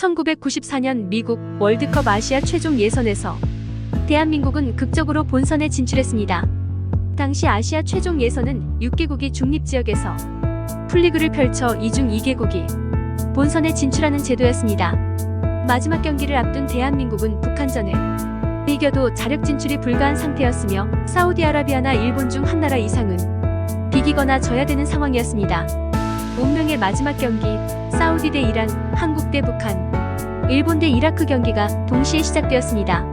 1994년 미국 월드컵 아시아 최종 예선에서 대한민국은 극적으로 본선에 진출했습니다. 당시 아시아 최종 예선은 6개국이 중립지역에서 풀리그를 펼쳐 2중 2개국이 본선에 진출하는 제도였습니다. 마지막 경기를 앞둔 대한민국은 북한전을 이겨도 자력 진출이 불가한 상태였으며 사우디아라비아나 일본 중 한 나라 이상은 비기거나 져야 되는 상황이었습니다. 운명의 마지막 경기 사우디 대 이란, 한국 대 북한, 일본 대 이라크 경기가 동시에 시작되었습니다.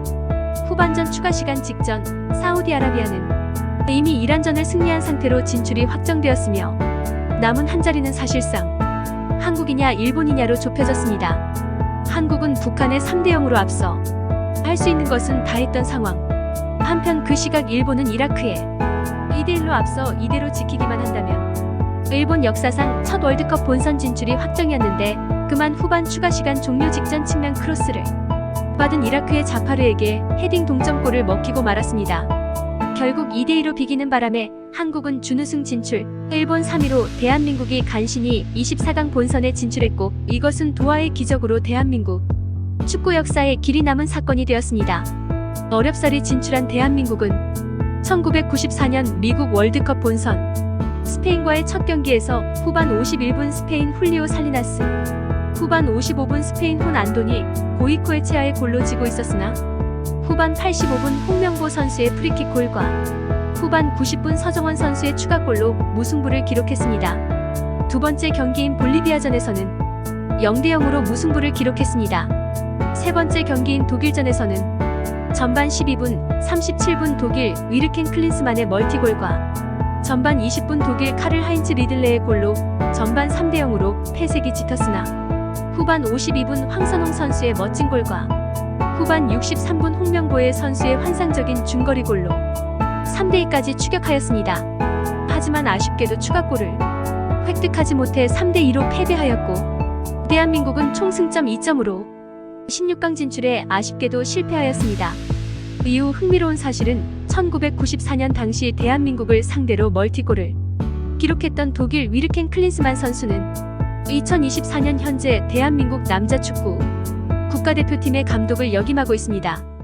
후반전 추가 시간 직전 사우디아라비아는 이미 이란전을 승리한 상태로 진출이 확정되었으며 남은 한 자리는 사실상 한국이냐 일본이냐로 좁혀졌습니다. 한국은 북한에 3대 0으로 앞서 할 수 있는 것은 다 했던 상황. 한편 그 시각 일본은 이라크에 2대 1로 앞서 이대로 지키기만 한다면 일본 역사상 첫 월드컵 본선 진출이 확정이었는데 그만 후반 추가 시간 종료 직전 측면 크로스를 받은 이라크의 자파르에게 헤딩 동점골을 먹히고 말았습니다. 결국 2대2로 비기는 바람에 한국은 준우승 진출, 일본 3위로 대한민국이 간신히 24강 본선에 진출했고 이것은 도하의 기적으로 대한민국 축구 역사에 길이 남은 사건이 되었습니다. 어렵사리 진출한 대한민국은 1994년 미국 월드컵 본선 스페인과의 첫 경기에서 후반 51분 스페인 훌리오 살리나스, 후반 55분 스페인 혼 안도니 보이코에체아의 골로 지고 있었으나 후반 85분 홍명보 선수의 프리킥 골과 후반 90분 서정원 선수의 추가골로 무승부를 기록했습니다. 두 번째 경기인 볼리비아전에서는 0대 0으로 무승부를 기록했습니다. 세 번째 경기인 독일전에서는 전반 12분, 37분 독일 위르켄 클린스만의 멀티골과 전반 20분 독일 카를 하인츠 리들레의 골로 전반 3대 0으로 패색이 짙었으나 후반 52분 황선홍 선수의 멋진 골과 후반 63분 홍명보의 선수의 환상적인 중거리 골로 3대 2까지 추격하였습니다. 하지만 아쉽게도 추가골을 획득하지 못해 3대 2로 패배하였고 대한민국은 총 승점 2점으로 16강 진출에 아쉽게도 실패하였습니다. 이후 흥미로운 사실은 1994년 당시 대한민국을 상대로 멀티골을 기록했던 독일 위르켄 클린스만 선수는 2024년 현재 대한민국 남자 축구 국가대표팀의 감독을 역임하고 있습니다.